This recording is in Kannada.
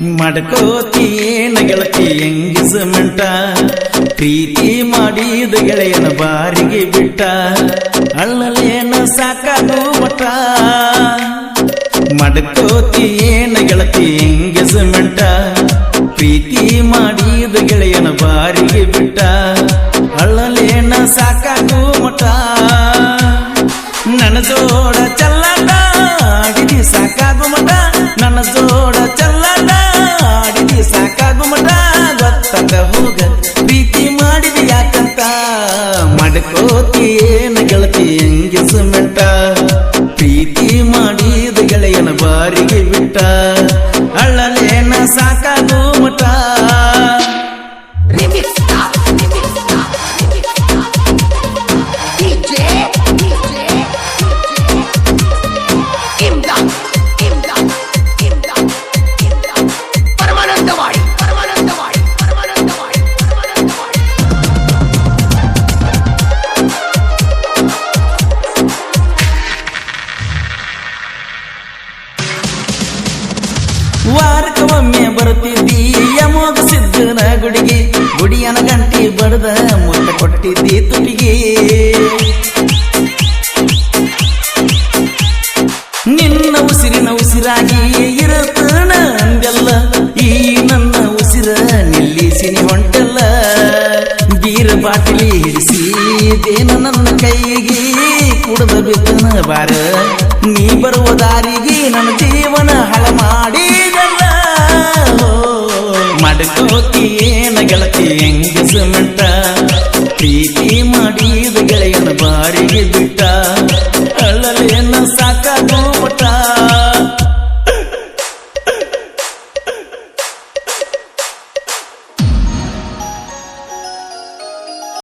ಮಡ್ಕೋತೀನ ಗೆಳತಿ ಎಂಗಿಸಮೆಂಟ ಪ್ರೀತಿ ಮಾಡಿದ ಗೆಳೆಯನ ಬಾರಿಗೆ ಬಿಟ್ಟ. ಅಳ್ಳಲೇನ ಸಾಕಾಗು ಮಠ ಮಡ್ಕೋತೀನ ಗೆಳತಿ ಎಂಗಿಸಮೆಂಟ ಪ್ರೀತಿ ಮಾಡಿದ ಗೆಳೆಯನ ಬಾರಿಗೆ ಬಿಟ್ಟ. ಅಳ್ಳಲೇನ ಸಾಕಾಗು ಮಠ ಮಡ್ಕೋತಿಯೇನ ಗೆಳತಿ ಎಂಗಿಸಮೆಂಟ ಪ್ರೀತಿ ಮಾಡಿದ ಗೆಳೆಯನ ಬಾರಿಗೆ ಬಿಟ್ಟ? ವಾರಕ್ಕೆ ಒಮ್ಮೆ ಬರುತ್ತಿದ್ದಿ ಯಮೋಗ ಸಿದ್ದನ ಗುಡಿಗೆ. ಗುಡಿಯನ ಗಂಟೆ ಬಡದ ಮುತ್ತ ಕೊಟ್ಟಿದ್ದಿ ತುಟಿಗೆ. ನಿನ್ನ ಉಸಿರಿನ ಉಸಿರಾಗಿ ಇರತನ ಅಂದೆಲ್ಲ. ಈ ನನ್ನ ಉಸಿರ ನಿಲ್ಲಿಸಿನಿ ಹೊಂಟಲ್ಲ. ಬೀರ ಬಾಟಲಿ ಹಿಡಿಸಿ ದೇನ ನನ್ನ ಕೈಗೆ. ಕುಡದ ಬಿದ್ದನ ಬಾರ ನೀ ಬರುವ ದಾರಿಗೆ ನನ್ನ ಜೀವನ ಹಳ ಮಾಡಿದಲ್ಲ ಮಾಡ್ಕೋತೀನ ಗೆಳತಿ ಹೆಂಗಸಮಂಟ ಪ್ರೀತಿ ಮಾಡಿದ ಗೆಳೆಯನ ಬಾರಿಗೆ ಬಿಟ್ಟ? ಅಳಲೇನ ಸಾಕಾಗ